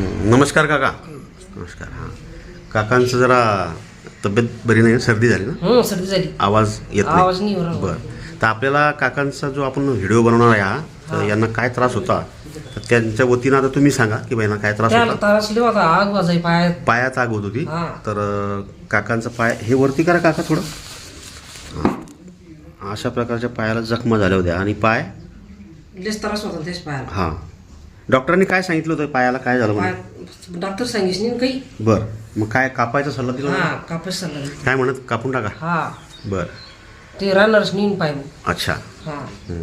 नमस्कार काका. नमस्कार हां. काकांचं जरा तब्येत बरी नाही सर्दी झाली ना? हं सर्दी झाली. आवाज येत आवाज नाही. बरं. तर आपल्याला काकांचा जो आपण व्हिडिओ बनवणार आहे हा तर यांना काय त्रास होता? तर त्यांच्या वतीनं आता तुम्ही सांगा की बाईंना काय त्रास त्याला होता? तारसले होता आग वाजाय पायात. पायात आग होत होती. हां. तर अं, काकांचा पाय हे वरती करा काका थोडं. हां. अशा प्रकारच्या पायाला जखमा झाल्या होत्या आणि पाय? लेस त्रास होता पायाला. हां. डॉक्टरांनी काय सांगितलं होतं? पायाला काय झालं डॉक्टर सांगितलं काही. बरं. मग काय कापायचा सल्ला दिला होता? हा कापस चालला काय म्हणत? कापून टाका. हा. बरं. ते राहणारच नेऊन पाय. अच्छा. हा. हं.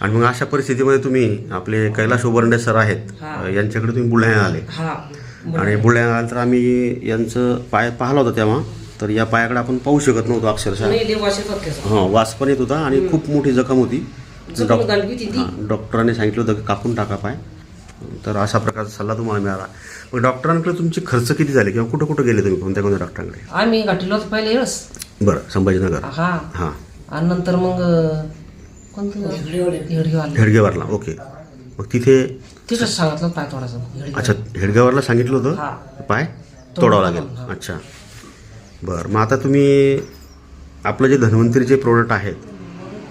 आणि मग अशा परिस्थितीमध्ये तुम्ही आपले कैलाश ओबर्डे सर आहेत हां. अं, यांच्याकडे तुम्ही बुलढाण्यात आले. हा. आणि बुलढाण्यात आल्यानंतर आम्ही यांचं पाय पाहिला होता तेव्हा तर या पायाकडे आपण पाहू शकत नव्हतो अक्षरशः. नाही हां वास पण येत होता आणि खूप मोठी जखम होती. जखम गांडवी होती ती. हां डॉक्टरांनी सांगितलं होतं की कापून टाका पाय. तर अशा प्रकारचा सल्ला तुम्हाला मिळाला. मग डॉक्टरांकडे तुमचे खर्च किती झाले किंवा कुठं कुठं गेले तुम्ही कोणत्या कोणत्या डॉक्टरांकडे? आम्ही गाठीलो होतो पहिले वेळेस बरं संभाजीनगर. हा. हां. आणि नंतर मग कोणतं? हेडगेवारला ओके. मग तिथे तिथंच सांगितलं पाय थोडासा अच्छा हेडगेवारला सांगितलं हा. होतं पाय तोडावं लागेल. अच्छा. बरं मग आता तुम्ही आपलं जे धन्वंतरीचे प्रोडक्ट आहेत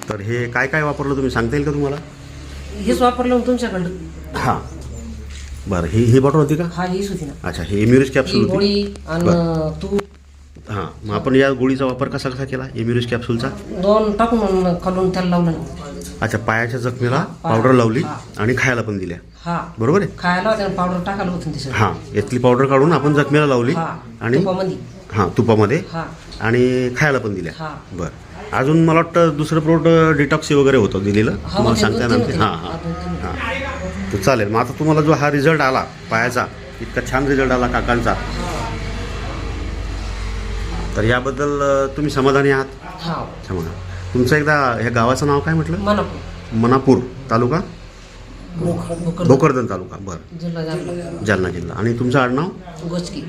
तर हे काय काय वापरलं तुम्ही? सांगता येईल का तुम्हाला? हेच वापरलं मग तुमच्याकडं. हां. बरं ही ही बॉटल होती का? हा हीच होती ना. अच्छा ही एम्युरिज ही कॅप्सूल होती. गोळी आणि तू हां मग आपण या गोळीचा वापर कसा कसा केला एम्युरिज कॅप्सूलचा दोन टाकून खालून त्याला लावलं. अच्छा पायाच्या जखमेला पावडर लावली आणि खायला पण दिल्या. हा. बरोबर आहे? खायला पावडर टाकायला होतं हां यातली पावडर काढून आपण जखमेला लावली हा आणि तुपामध्ये. हां तुपामध्ये. हा. आणि खायला पण दिल्या. हा. बरं. अजून मला वाटतं दुसरं प्रोडक्ट डिटॉक्सी वगैरे होतं दिलेलं. तुम्हाला ते सांगता येणार. हां हा. हां तर चालेल. मग आता तुम्हाला जो हा रिझल्ट आला पायाचा इतका छान रिझल्ट आला काकांचा. तर याबद्दल तुम्ही समाधानी आहात? हा. समाधान. तुमचं एकदा ह्या गावाचं नाव काय म्हटलं? मनापूर. मनापूर तालुका? भोकर भोकरदन तालुका. बरं. जालना. जिल्हा. आणि तुमचं आडनाव? गोचकी.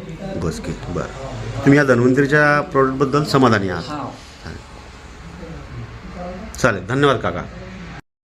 बसके बरं. तुम्ही या धन्वंतरीच्या प्रॉडक्टबद्दल समाधानी आहात. चालेल. धन्यवाद काका.